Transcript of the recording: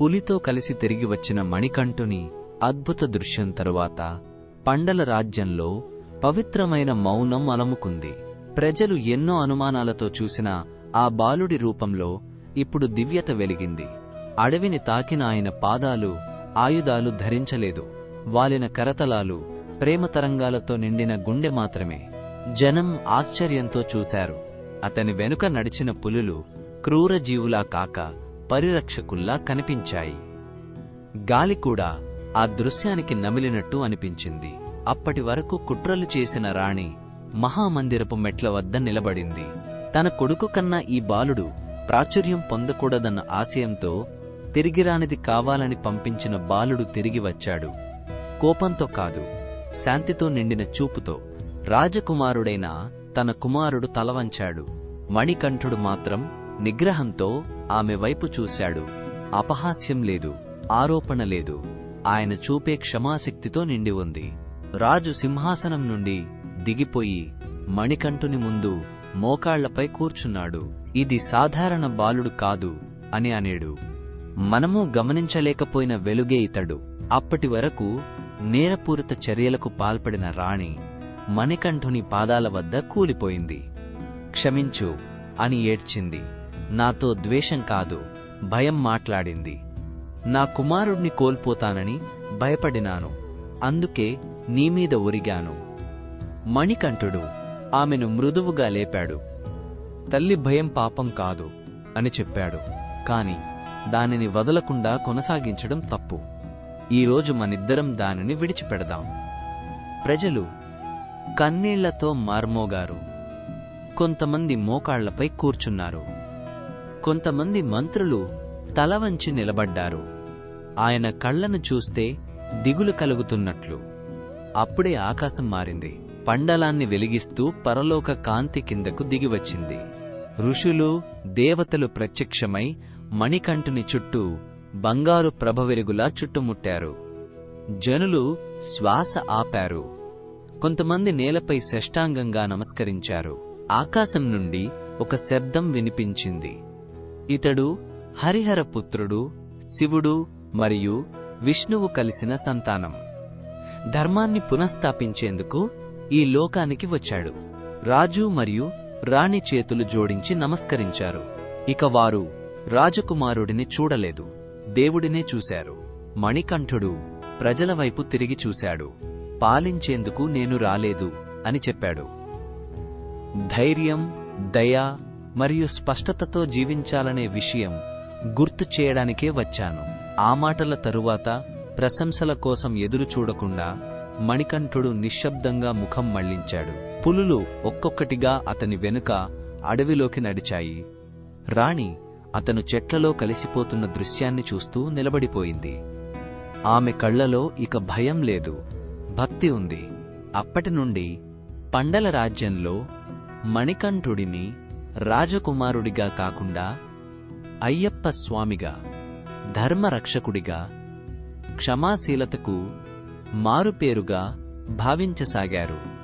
పులితో కలిసి తిరిగి వచ్చిన మణికంఠుని అద్భుత దృశ్యం తరువాత పండల రాజ్యంలో పవిత్రమైన మౌనం అలముకుంది. ప్రజలు ఎన్నో అనుమానాలతో చూసిన ఆ బాలుడి రూపంలో ఇప్పుడు దివ్యత వెలిగింది. అడవిని తాకిన ఆయన పాదాలు ఆయుధాలు ధరించలేదు. వాలిన కరతలాలు ప్రేమ తరంగాలతో నిండిన గుండె మాత్రమే. జనం ఆశ్చర్యంతో చూశారు. అతని వెనుక నడిచిన పులులు క్రూర జీవులా కాక పరిరక్షకుల్లా కనిపించాయి. గాలి కూడా ఆ దృశ్యానికి నమిలినట్టు అనిపించింది. అప్పటి వరకు కుట్రలు చేసిన రాణి మహామందిరపు మెట్ల వద్ద నిలబడింది. తన కొడుకు కన్నా ఈ బాలుడు ప్రాచుర్యం పొందకూడదన్న ఆశయంతో తిరిగిరానిది కావాలని పంపించిన బాలుడు తిరిగి వచ్చాడు. కోపంతో కాదు శాంతితో నిండిన చూపుతో రాజకుమారుడైన తన కుమారుడు తలవంచాడు. మణికంఠుడు మాత్రం నిగ్రహంతో ఆమె వైపు చూశాడు. అపహాస్యం లేదు ఆరోపణ లేదు. ఆయన చూపే క్షమాశక్తితో నిండి ఉంది. రాజు సింహాసనం నుండి దిగిపోయి మణికంఠుని ముందు మోకాళ్ళపై కూర్చున్నాడు. ఇది సాధారణ బాలుడు కాదు అని అనేడు. మనము గమనించలేకపోయిన వెలుగే ఇతడు. అప్పటి వరకు నేరపూరిత చర్యలకు పాల్పడిన రాణి మణికంఠుని పాదాల వద్ద కూలిపోయింది. క్షమించు అని ఏడ్చింది. నాతో ద్వేషం కాదు భయం మాట్లాడింది. నా కుమారుణ్ణి కోల్పోతానని భయపడినాను అందుకే నీమీద ఒరిగాను. మణికంఠుడు ఆమెను మృదువుగా లేపాడు. తల్లి భయం పాపం కాదు అని చెప్పాడు కాని దానిని వదలకుండా కొనసాగించడం తప్పు. ఈరోజు మనిద్దరం దానిని విడిచిపెడదాం. ప్రజలు కన్నీళ్ళతో మార్మోగారు. కొంతమంది మోకాళ్ళపై కూర్చున్నారు. కొంతమంది మంత్రులు తల వంచి నిలబడ్డారు. ఆయన కళ్ళను చూస్తే దిగులు కలుగుతున్నట్లు. అప్పుడే ఆకాశం మారింది. పండలాన్ని వెలిగిస్తూ పరలోక కాంతి కిందకు దిగివచ్చింది. ఋషులు దేవతలు ప్రత్యక్షమై మణికంఠుని చుట్టూ బంగారు ప్రభవెలుగులా చుట్టుముట్టారు. జనులు శ్వాస ఆపారు. కొంతమంది నేలపై శష్టాంగంగా నమస్కరించారు. ఆకాశం నుండి ఒక శబ్దం వినిపించింది. ఇతడు హరిహర పుత్రుడు శివుడు మరియు విష్ణువు కలిసిన సంతానం. ధర్మాన్ని పునఃస్థాపించేందుకు ఈ లోకానికి వచ్చాడు. రాజు మరియు రాణి చేతులు జోడించి నమస్కరించారు. ఇక వారు రాజకుమారుడిని చూడలేదు. దేవుడినే చూశారు. మణికంఠుడు ప్రజల వైపు తిరిగి చూశాడు. పాలించేందుకు నేను రాలేదు అని చెప్పాడు. ధైర్యం దయ మరియు స్పష్టతతో జీవించాలనే విషయం గుర్తు చేయడానికే వచ్చాను. ఆ మాటల తరువాత ప్రశంసల కోసం ఎదురు చూడకుండా మణికంఠుడు నిశ్శబ్దంగా ముఖం మళ్ళించాడు పులులు ఒక్కొక్కటిగా అతని వెనుక అడవిలోకి నడిచాయి. రాణి అతను చెట్లలో కలిసిపోతున్న దృశ్యాన్ని చూస్తూ నిలబడిపోయింది. ఆమె కళ్ళలో ఇక భయం లేదు. భక్తి ఉంది. అప్పటి నుండి పండల రాజ్యంలో మణికంఠుడిని రాజకుమారుడిగా కాకుండా అయ్యప్ప స్వామిగా ధర్మరక్షకుడిగా క్షమాశీలతకు మారుపేరుగా భావించసాగారు.